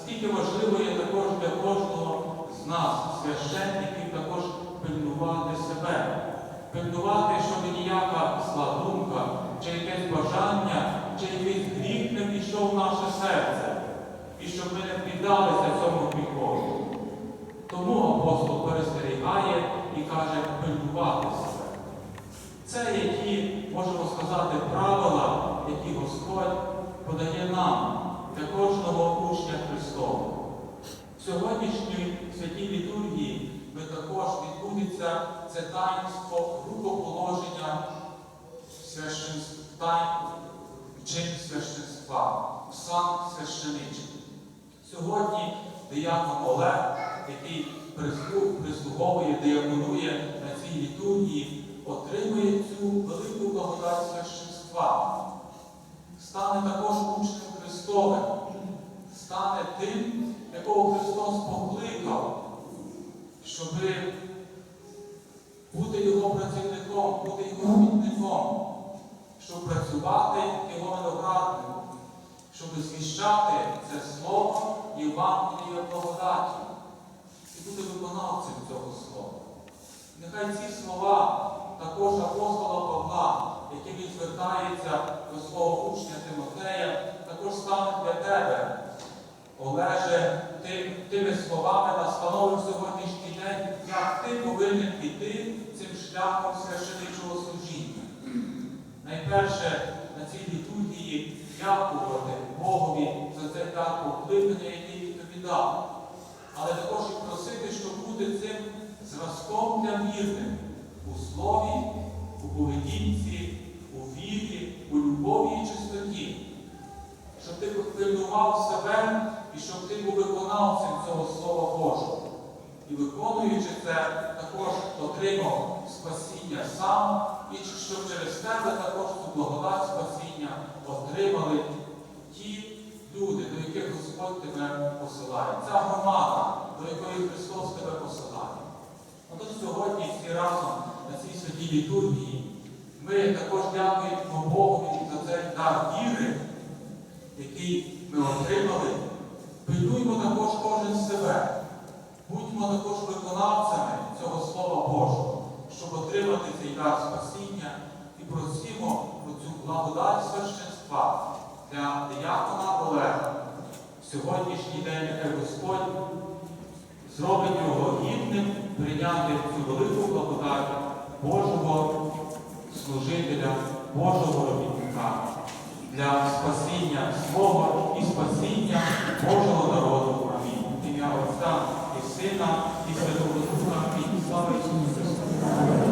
наскільки важливо є також для кожного з нас, священників, також пильнувати себе, пильнувати, щоб ніяка зла чи якесь бажання, чи якийсь гріх не війшов в наше серце, і щоб ми не піддалися цьому гріхові. Тому апостол перестерігає і каже пильнувати себе. Це які, можемо сказати, правила, які Господь подає нам, для кожного учня Христового. В сьогоднішній святій літургії ми також відбудеться це таїнство рукоположення чин священства, сам священичний. Сьогодні диякон Олег, який прислуг- прислуговує, дияконує на цій літургії, отримує цю велику благодать священства. Стане також учнем Христовим, стане тим, якого Христос покликав, щоби бути його працівником, бути його робітником, щоб працювати його виноградником, щоб звіщати це слово і вам Євангелія благодаті і бути виконавцем цього слова. Нехай ці слова також апостола Павла, яким він звертається до свого учня Тимотея, також стануть для тебе. Олеже, тим, тими словами настановив сьогоднішній день, як ти повинен піти цим шляхом священичого служіння. Найперше на цій літургії дякувати Богові за це дар покликання, який він тобі дав. Але також і просити, щоб бути цим зразком для вірних у слові, у поведінці, у вірі, у любові і чистоті. Ти пильнував себе і щоб ти був виконавцем цього Слова Божого. І виконуючи це, також отримав спасіння сам, і щоб через тебе також цю благодать спасіння отримали ті люди, до яких Господь тебе посилає. Ця громада, до якої Христос тебе посилає. Отож сьогодні всі разом на цій святій літургії ми також дякуємо Богові за цей дар віри, який ми отримали. Пильнуймо також кожен себе. Будьмо також виконавцями цього Слова Божого, щоб отримати цей дар спасіння і просимо про цю благодать священства для диякона Олега. В сьогоднішній день нехай Господь зробить його гідним прийняти цю велику благодать Божого служителя, Божого робітника для спасіння свого і спасіння Божого народу. Амінь. Ім'я Отця і Сина, і Святого Духа. Амінь. Слава Ісусу!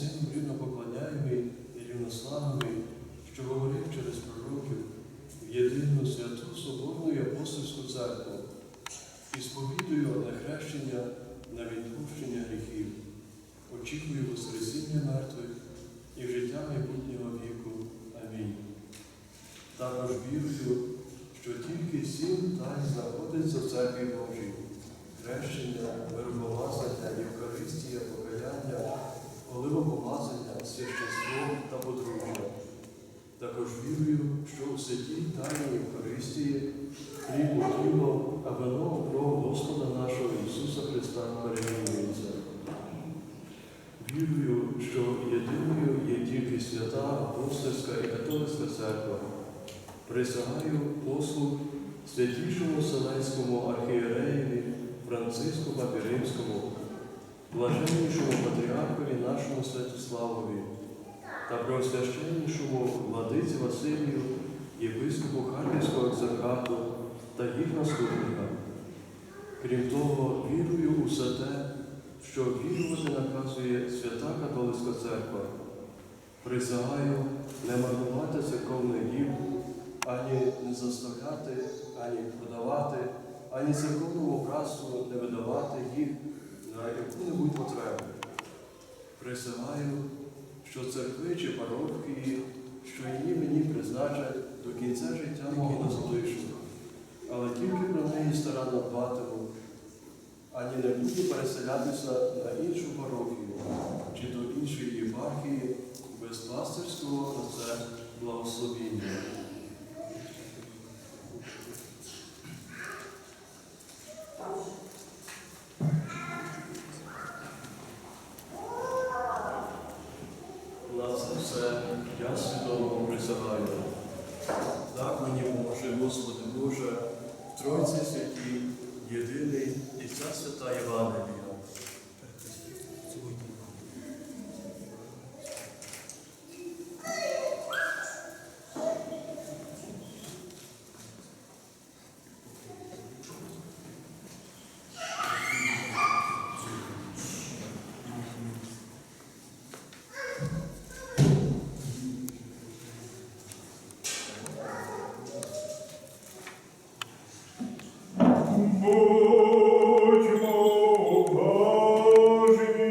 З Отцем і Сином рівно поклоняємий і рівнославний, що говорив через пророків в єдину святу Соборну і апостольську церкву, і сповідую на хрещення на відпущення гріхів, очікую Воскресіння мертвих і життя майбутнього віку. Амінь. Також вірую, що тільки сім тайн знаходиться в церкві Божій. Хрещення, миропомазання, Євхаристія, покаяння, оливопомазання, священство та подружжя. Також вірую, що у святій тайні Євхаристії хліб у тіло, а вино у кров Господа нашого Ісуса Христа перемінюється. Вірую, що єдиною є тільки свята апостольська і католицька церква. Присягаю послуг святішому Вселенському архієреєві Франциску Папі Римському, блаженнішому патріархові нашому Святославові та преосвященнішому владиці Василію, єпископу Харківського екзархату та їх наступникам. Крім того, вірую у все те, що вірувати наказує Свята Католицька Церква. Присягаю не марнувати церковний дім, ані не заставляти, ані продавати, ані церковному касу не видавати їх на яку-небудь потребу. Присягаю, що церкви чи парохії, що її мені призначать до кінця життя мого не але тільки про неї старанно дбатиму, ані не буду переселятися на іншу парохію чи до іншої єпархії без пастирського на це благословіння. На це все я свідомо присягаю. Так мені поможе, Господи Боже, в Тройці святі, єдиний і ця свята Євангелія. Будьмо уважні.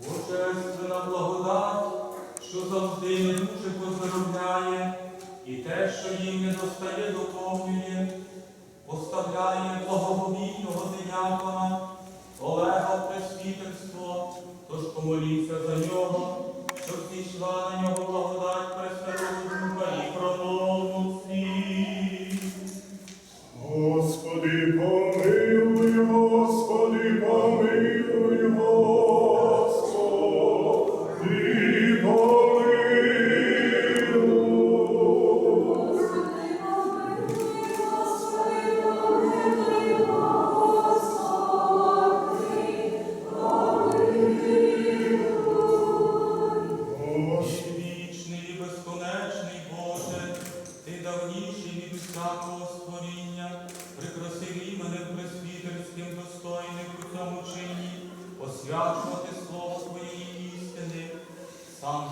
Божественна благодать, що завжди не дуже поздоровляє, і те, що їм не достає, доповнює, поставляє благовійного диякона, Олега в пресвітерство, помоліться за нього, щоб зійшла на нього благодать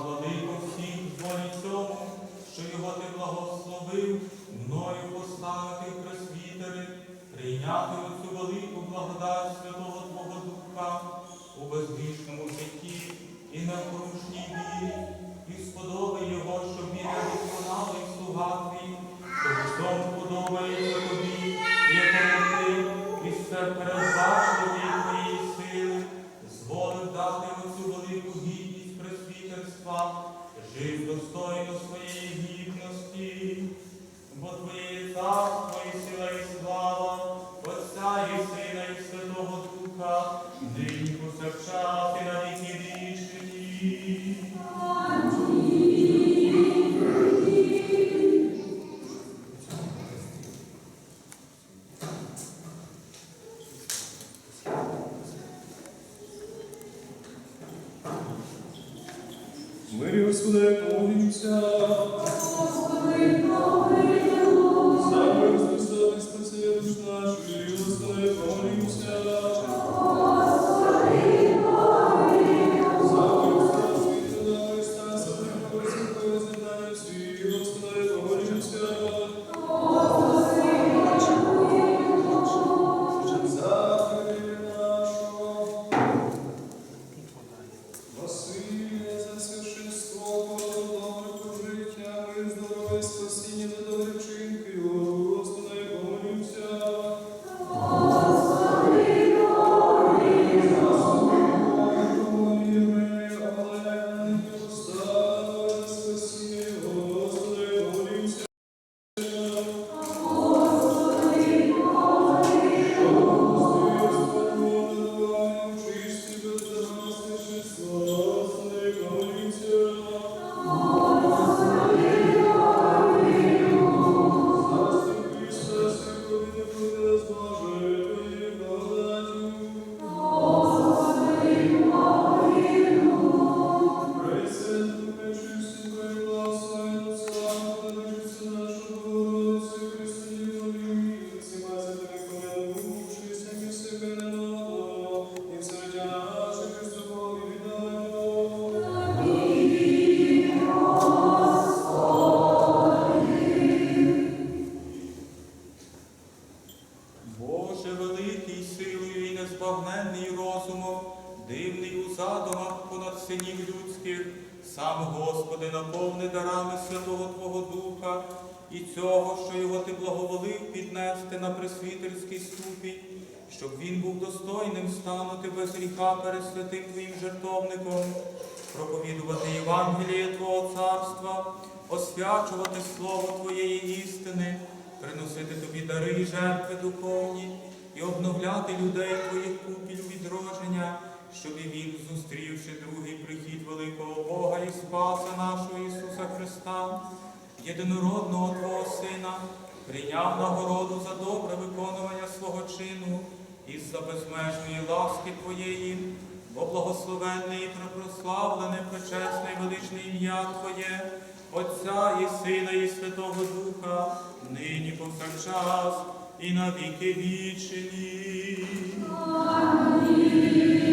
владико всіх волі цьому, що його ти благословив, мною поставити в пресвітери, прийняти оцю велику благодать Святого Твого Духа у безгрішному житті і на порушній вірі, і сподоби його, щоб він не виконали слуга твій, що в усьому подобається святим Твоїм жертовником, проповідувати Євангеліє Твого царства, освячувати Слово Твоєї істини, приносити тобі дари і жертви духовні і обновляти людей Твоїх купіль відродження, щоб і він, зустрівши другий прихід великого Бога і Спаса нашого Ісуса Христа, єдинородного Твого Сина, прийняв нагороду за добре виконування свого чину і за безмежної ласки Твоєї, бо благословенне і прославлене, пречесне і величне ім'я Твоє, Отця і Сина, і Святого Духа, нині повсякчас і на віки вічні. Аксіос,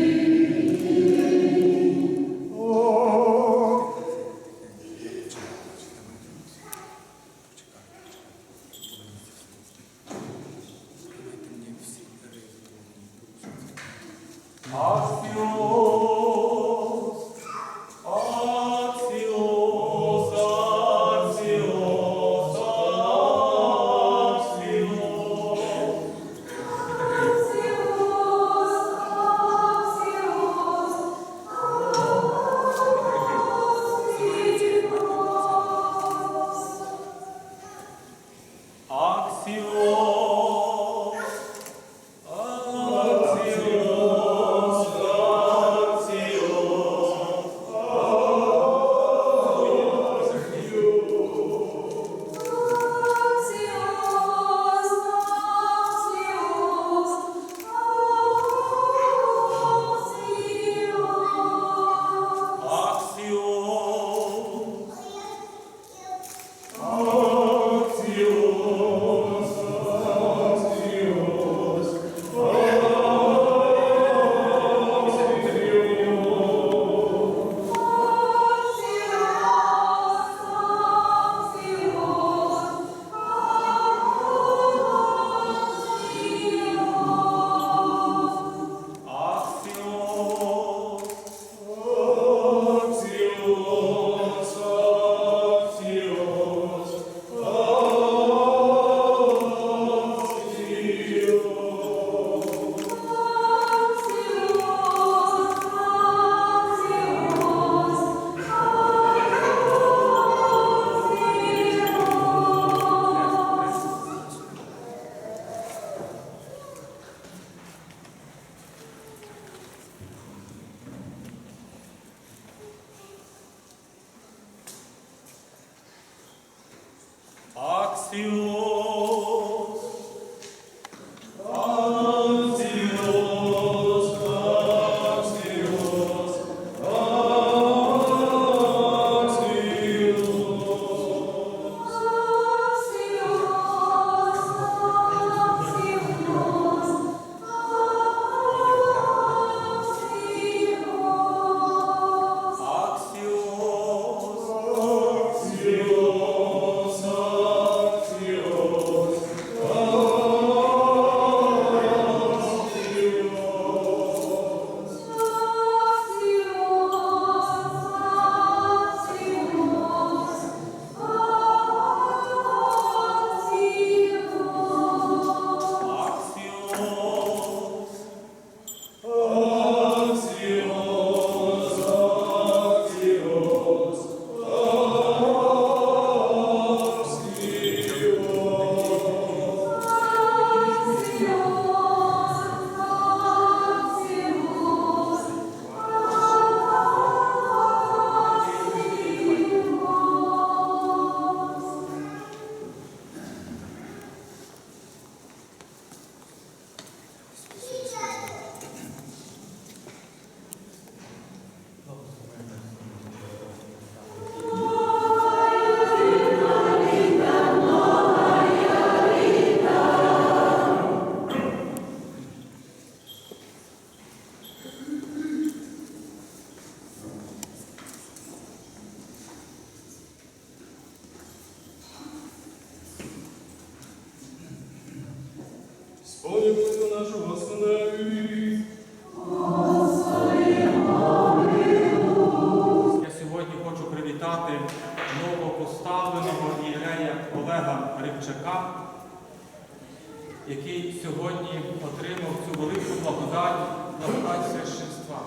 благодать, благодать священства.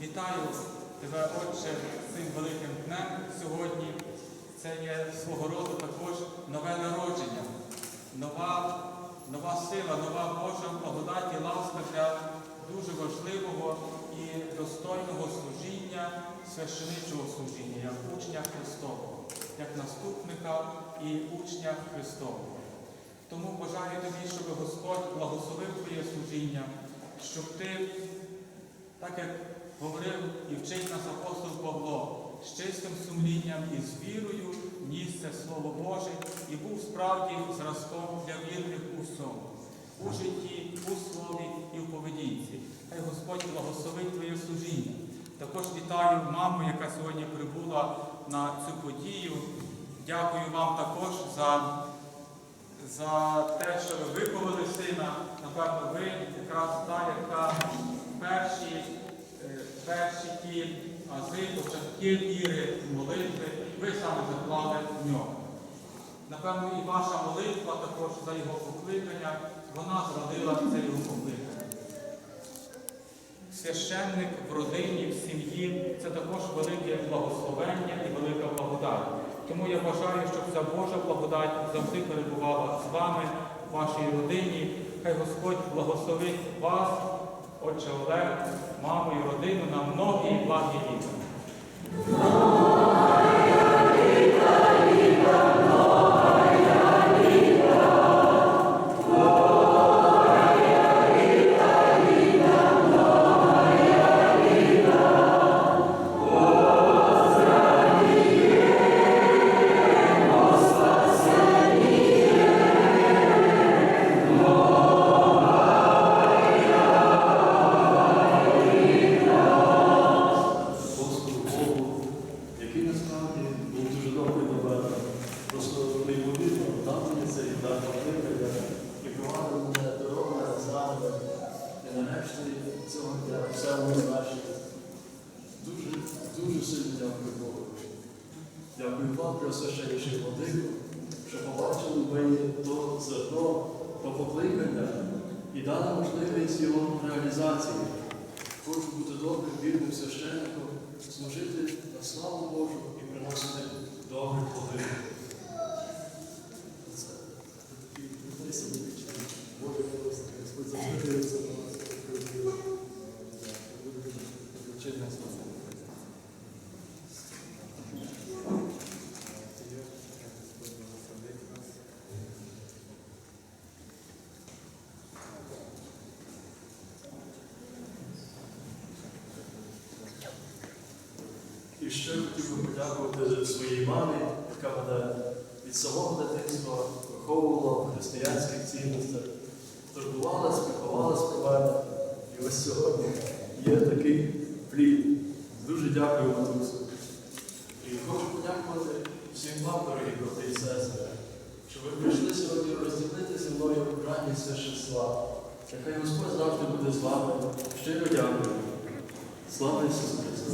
Вітаю тебе, Отче, цим великим днем сьогодні. Це є свого роду також нове народження, нова, нова сила, нова Божа благодать і ласка для дуже важливого і достойного служіння, священичого служіння, як учня Христового, як наступника і учня Христового. Тому бажаю тобі, щоб Господь благословив твоє служіння, щоб ти, так як говорив і вчить нас апостол Павло, з чистим сумлінням і з вірою ніс це Слово Боже і був справді зразком для вірних у всьому, у житті, у слові і в поведінці. Хай Господь благословить твоє служіння. Також вітаю маму, яка сьогодні прибула на цю подію. Дякую вам також за за те, що ви виховали сина. Напевно, ви якраз та, яка перші, е, перші ті ази, початки віри, молитви, ви саме заклали в нього. Напевно, і ваша молитва також за його покликання, вона зродила це його покликання. Священник в родині, в сім'ї це також велике благословення і велика благодать. Тому я бажаю, щоб ця Божа благодать завжди перебувала з вами, в вашій родині. Хай Господь благословить вас, Отче Олег, маму і родину на многі благі літа. Дякую вам, Преосвященніший Владику, що побачили в мені то зерно, то покликання і дали можливість його реалізації. Хочу бути добрим, вірним священником, служити на славу Божу і приносити добрі плоди. Це. І нехай собі відчує. Боже милості, Господь завжди дивиться на нас, як ви Вчить нас на це. І ще хотів би подякувати своїй мамі, яка мене від самого дитинства виховувала в християнських цінностях, турбувалась, піклувалась про мене. І ось сьогодні є такий плід. Дуже дякую матусю. І хочу подякувати всім вам, дорогі брати і сестри, що ви прийшли сьогодні розділити зі мною радість священства. Нехай Господь завжди буде з вами. Щиро дякую. Слава Ісусу Христу!